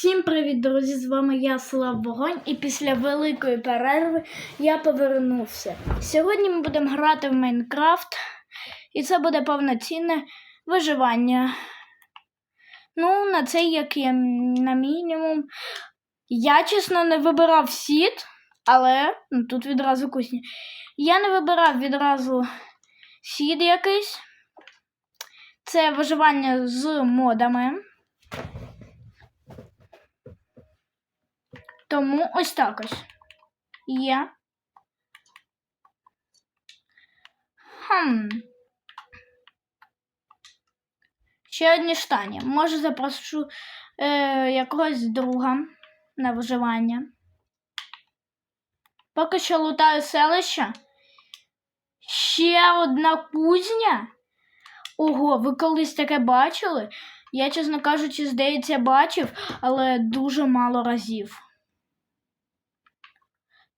Всім привіт, друзі! З вами я Слав Вогонь, і після великої перерви я повернувся. Сьогодні ми будемо грати в Майнкрафт, і це буде повноцінне виживання. Ну, на це як є на мінімум. Я, чесно, не вибирав сіт, але ну, тут відразу кусні. Я не вибирав відразу сід якийсь. Це виживання з модами. Тому ось так ось. Є. Хм. Ще одні штані. Може запрошу е, якогось друга на виживання. Поки що лутаю селище. Ще одна кузня. Ого, ви колись таке бачили? Я, чесно кажучи, здається, бачив, але дуже мало разів.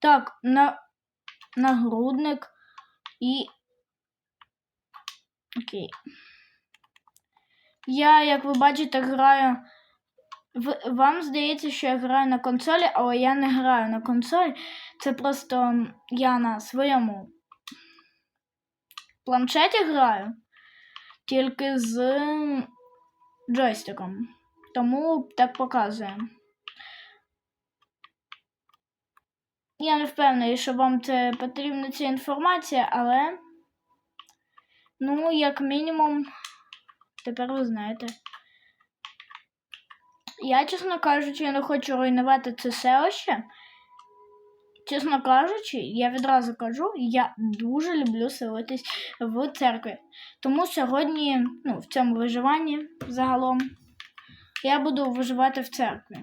Так, на нагрудник і. Окей. Я, як ви бачите, граю. В... Вам здається, що я граю на консолі, але я не граю на консолі. Це просто я на своєму планшеті граю, тільки з джойстиком. Тому так показує. Я не впевнений, що вам це потрібна ця інформація, але, ну, як мінімум, тепер ви знаєте. Я, чесно кажучи, не хочу руйнувати це селище. Чесно кажучи, я відразу кажу, я дуже люблю селитись в церкві. Тому сьогодні, ну, в цьому виживанні загалом, я буду виживати в церкві.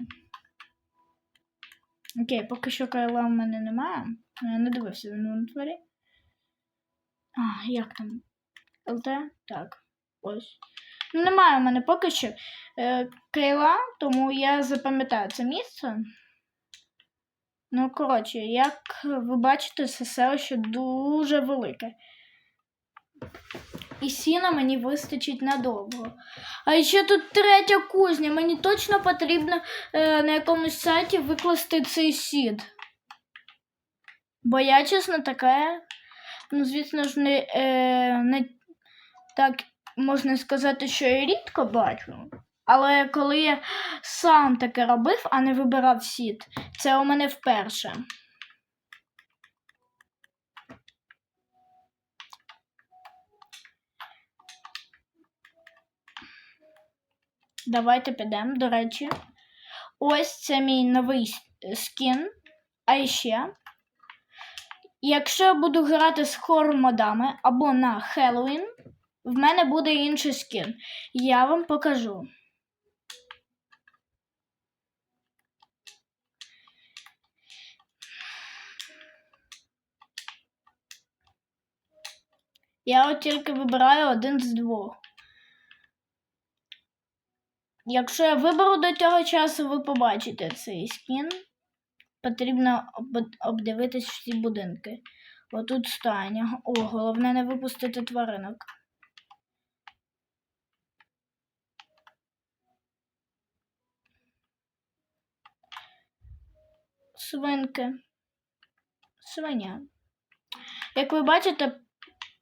Окей, поки що крила в мене немає. Я не дивився в інвентарі. А, як там? ЛТ? Так. Ось. Ну, немає в мене поки що е, крила, тому я запам'ятаю це місце. Ну, коротше, як ви бачите, це селище дуже велике. І сіна мені вистачить надовго. А ще тут третя кузня. Мені точно потрібно е, на якомусь сайті викласти цей сід. Бо я, чесно, таке, ну, звісно ж, не, е, не так можна сказати, що я рідко бачу. Але коли я сам таке робив, а не вибирав сід, це у мене вперше. Давайте підемо, до речі. Ось це мій новий скін. А ще, якщо я буду грати з хоррор-модами або на Хеллоуін, в мене буде інший скін. Я вам покажу. Я от тільки вибираю один з двох. Якщо я виберу до цього часу, ви побачите цей скін. Потрібно об- обдивитись всі будинки. Отут стайня. О, головне не випустити тваринок. Свинки. Свиня. Як ви бачите,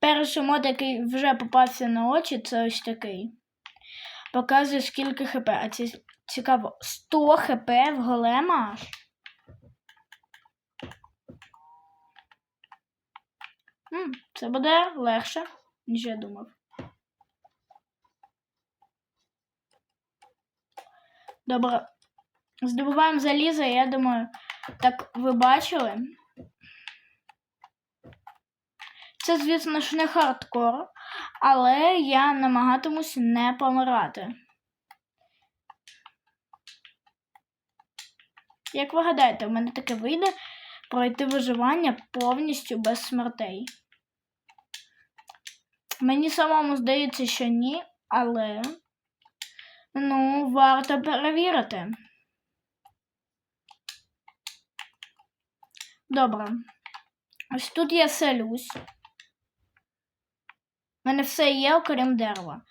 перший мод, який вже попався на очі, це ось такий. Показує скільки хп. А це цікаво. 100 хп в голема. Це буде легше, ніж я думав. Добре. Здобуваємо залізо, я думаю, так ви бачили. Це, звісно ж, не хардкор, але я намагатимусь не помирати. Як ви гадаєте, в мене таке вийде пройти виживання повністю без смертей. Мені самому здається, що ні, але ну, варто перевірити. Добре. Ось тут я селюсь. У мене все є, окрім дерева.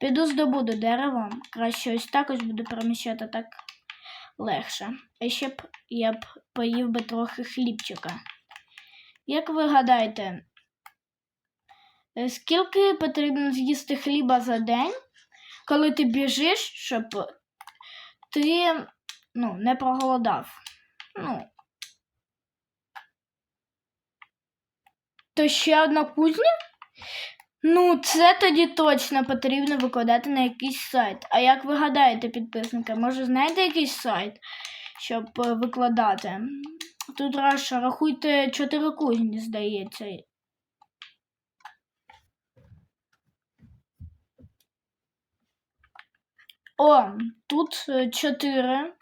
Піду здобуду дерево. Краще ось так ось буду переміщати так. легше. А ще б я б поїв би трохи хлібчика. Як ви гадаєте, скільки потрібно з'їсти хліба за день, коли ти біжиш, щоб ти ну, не проголодав? Ну. То ще одна кузня? Ну, це тоді точно потрібно викладати на якийсь сайт. А як ви гадаєте, підписники, може знаєте якийсь сайт, щоб е, викладати? Тут Раша, рахуйте 4 кузні, здається. О, тут 4.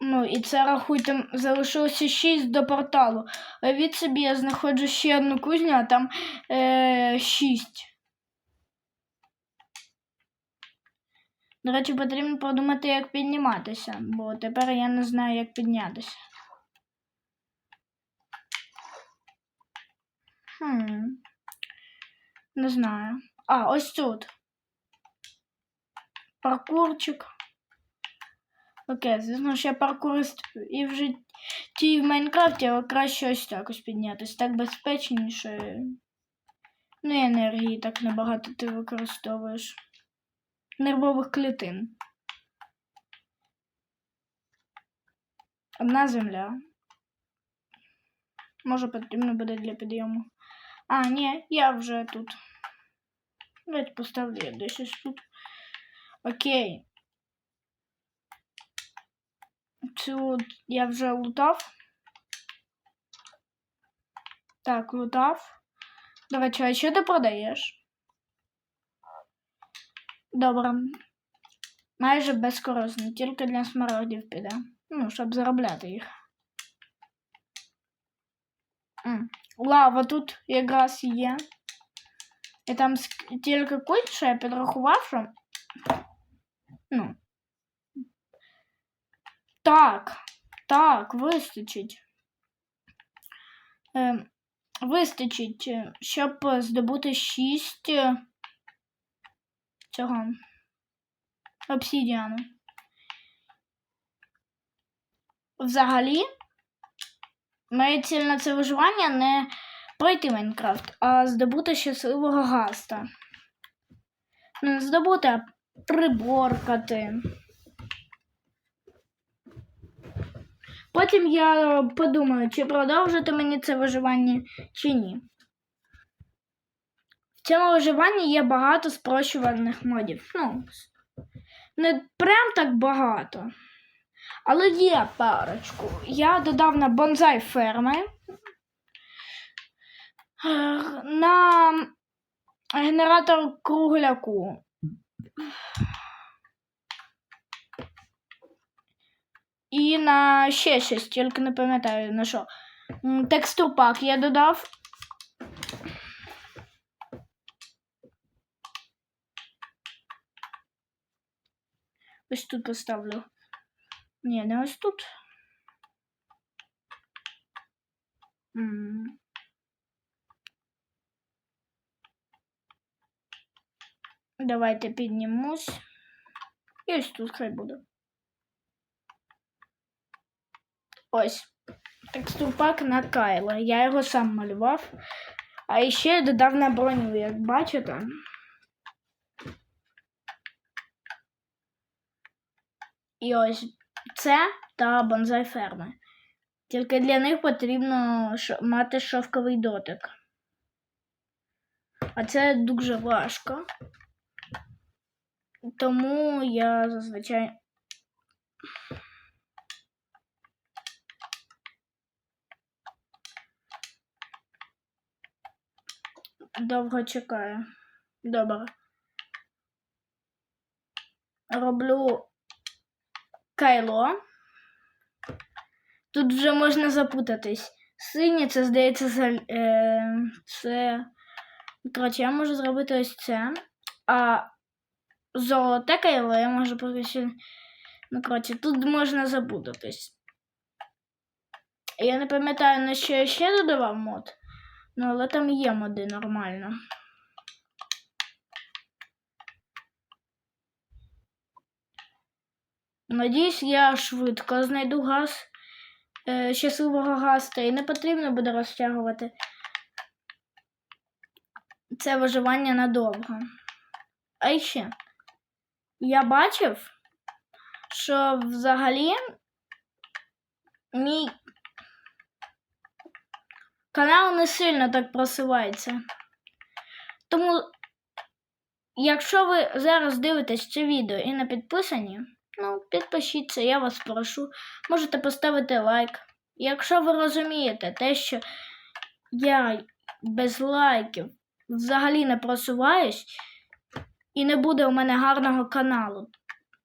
Ну, і це рахуйте, залишилося 6 до порталу. А від собі я знаходжу ще одну кузню, а там е, 6. До речі, потрібно подумати, як підніматися, бо тепер я не знаю, як піднятися. Хм. Не знаю. А, ось тут. Паркурчик. Окей, звісно ж я паркурист і в житті і в Майнкрафті, але краще ось так ось піднятися. Так безпечніше. Ну і енергії так небагато ти використовуєш. Нервових клітин. Одна земля. Може потрібно буде для підйому. А, ні, я вже тут. Давайте поставлю я десь тут. Окей. Цю я вже лутав. Так, лутав. Речі, а що ти продаєш? Добре. Майже безкорисно, тільки для смарагдів піде. Ну, щоб заробляти їх. Лава тут якраз є. І там тільки куть, що я підрахував, що. Ну. Так, так, вистачить. Е, вистачить, е, щоб здобути 6 цього обсідіану. Взагалі, моя ціль на це виживання не пройти Майнкрафт, а здобути щасливого гаста. Не здобути, а приборкати. Потім я подумаю, чи продовжити мені це виживання, чи ні. В цьому виживанні є багато спрощувальних модів. Ну, не прям так багато. Але є парочку. Я додав на бонзай ферми. е, На генератор кругляку. На ще щось, тільки не пам'ятаю на що. М, Текстурпак я додав. Ось тут поставлю. Ні, не ось тут. М. Давайте піднімусь. І ось тут хай буде. Ось. Текстурпак на Кайла. Я його сам малював. А ще я додав на броню, як бачите. І ось це та бонзай ферми. Тільки для них потрібно мати шовковий дотик. А це дуже важко. Тому я зазвичай. Довго чекаю. Добре. Роблю кайло. Тут вже можна запутатись. Синє, це, здається, за, е, це. Коротше, я можу зробити ось це. А золоте кайло я можу поки що. Ну, коротше, тут можна запутатись. Я не пам'ятаю, на що я ще додавав мод. Ну, але там є моди нормально. Надіюсь, я швидко знайду газ е, щасливого гаста і не потрібно буде розтягувати це виживання надовго. А ще я бачив, що взагалі мій канал не сильно так просувається. Тому, якщо ви зараз дивитесь це відео і не підписані, ну, підпишіться, я вас прошу. Можете поставити лайк. Якщо ви розумієте те, що я без лайків взагалі не просуваюсь, і не буде у мене гарного каналу,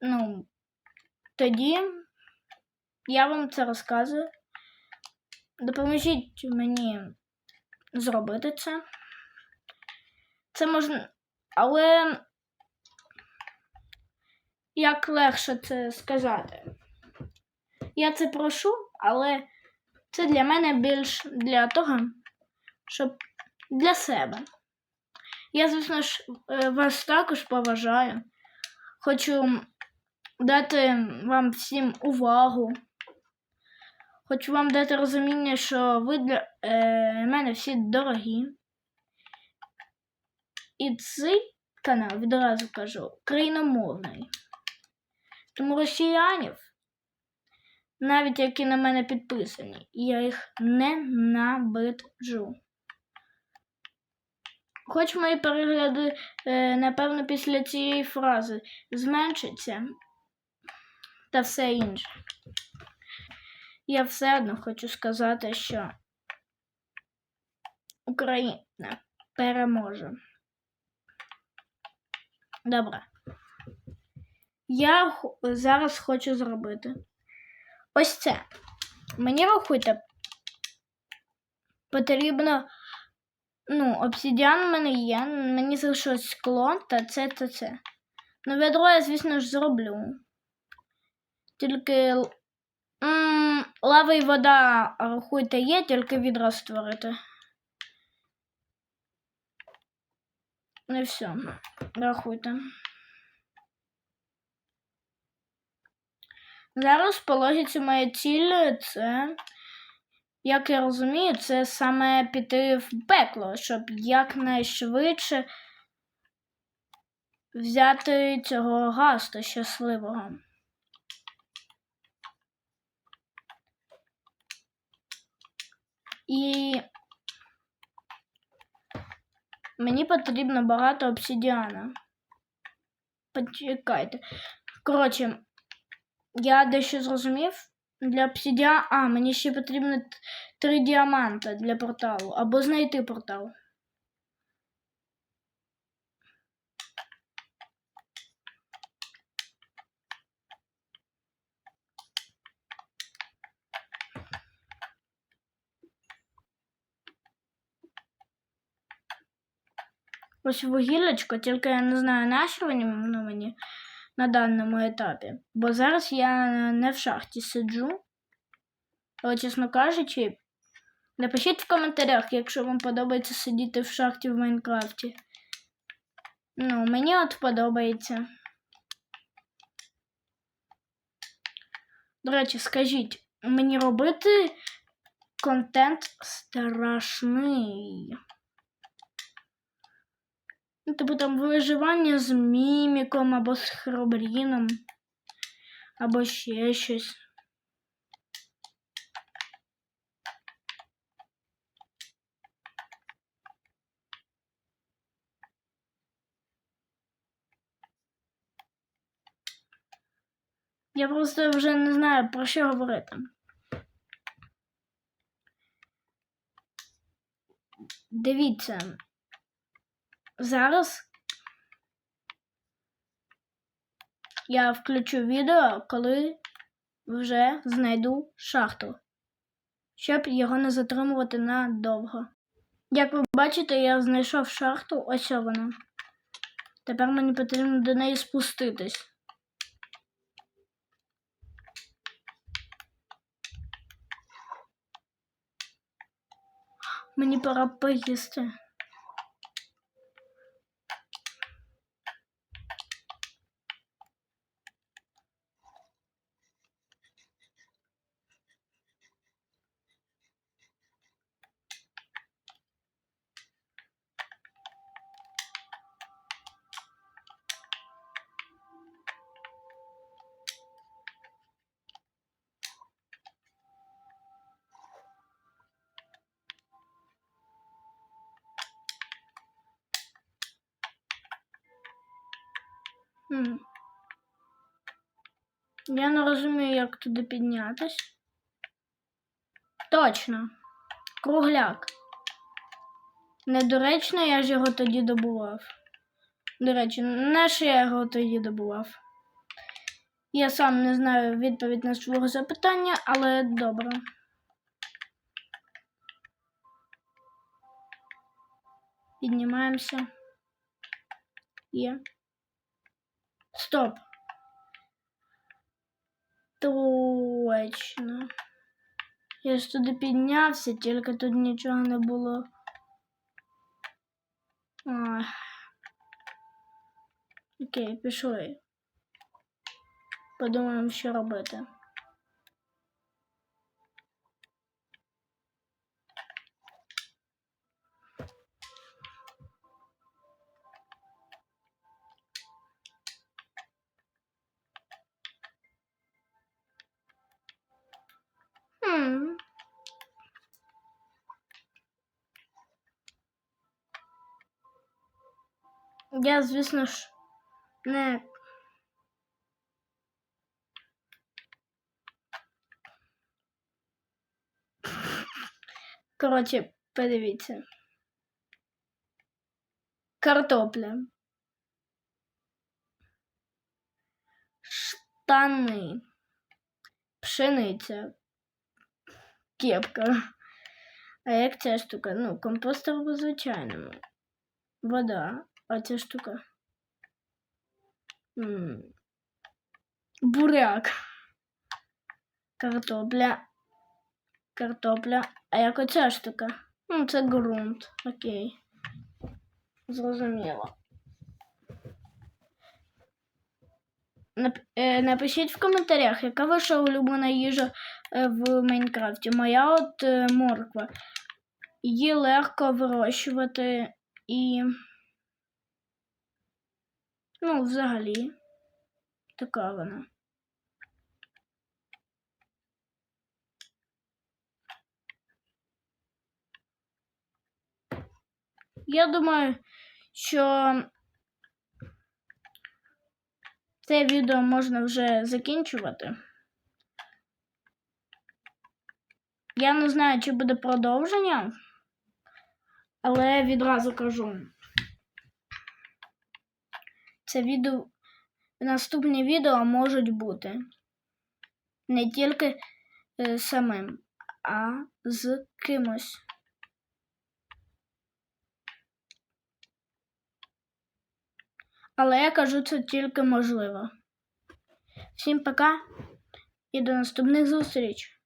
ну, тоді я вам це розказую. Допоможіть мені зробити це. Це можна. Але як легше це сказати? Я це прошу, але це для мене більш для того, щоб для себе. Я, звісно ж, е, вас також поважаю. Хочу дати вам всім увагу. Хочу вам дати розуміння, що ви для е, мене всі дорогі. І цей канал, відразу кажу, україномовний. Тому росіянів, навіть які на мене підписані, я їх ненавиджу. Хоч мої перегляди, е, напевно, після цієї фрази зменшаться та все інше. Я все одно хочу сказати, що Україна переможе. Добре. Я зараз хочу зробити ось це. Мені рахуйте, потрібно. Ну, обсидіан в мене є, мені залишилось скло та це та це. Ну, відро я, звісно ж, зроблю. Тільки л- м, лава і вода, рахуйте, є, тільки відро створити. Ну і все, рахуйте. Зараз по логіці моя ціль це, як я розумію, це саме піти в пекло, щоб якнайшвидше взяти цього гаста щасливого. І мені потрібно багато обсидіана. Почекайте. Коротше, я дещо зрозумів. Для обсидіана. А, мені ще потрібно три діаманта для порталу. Або знайти портал. Ось вугіллячко, тільки я не знаю, на що воно мені на даному етапі. Бо зараз я не в шахті сиджу. Але, чесно кажучи, напишіть в коментарях, якщо вам подобається сидіти в шахті в Майнкрафті. Ну, мені от подобається. До речі, скажіть, мені робити контент страшний. Ну, типу там виживання з міміком або з хробріном, або ще щось. Я просто вже не знаю, про що говорити. Дивіться. Зараз я включу відео, коли вже знайду шахту, щоб його не затримувати надовго. Як ви бачите, я знайшов шахту, ось вона. Тепер мені потрібно до неї спуститись. Мені пора поїсти. М. Я не розумію, як туди піднятись. Точно. Кругляк. Недоречно, я ж його тоді добував. До речі, на що я його тоді добував? Я сам не знаю відповідь на свого запитання, але добре. Піднімаємося. Є. Стоп. Точно. Я ж туди піднявся, тільки тут нічого не було. Ах. Окей, пішли. Подумаємо, що робити. Я, звісно ж, не. Коротше, подивіться. Картопля. Штани. Пшениця. Кепка. А як ця штука? Ну, компостер по звичайному. Вода. А ця штука. М. Буряк. Картопля. Картопля. А як оця штука? Ну, це ґрунт. Окей. Зрозуміло. Е, Напишіть в коментарях, яка ваша улюблена їжа е, в Майнкрафті. Моя от е, морква. Її легко вирощувати і. Ну, взагалі. Така вона. Я думаю, що це відео можна вже закінчувати. Я не знаю, чи буде продовження, але відразу кажу. Це відео, наступні відео можуть бути не тільки е, самим, а з кимось. Але я кажу це тільки можливо. Всім пока і до наступних зустріч!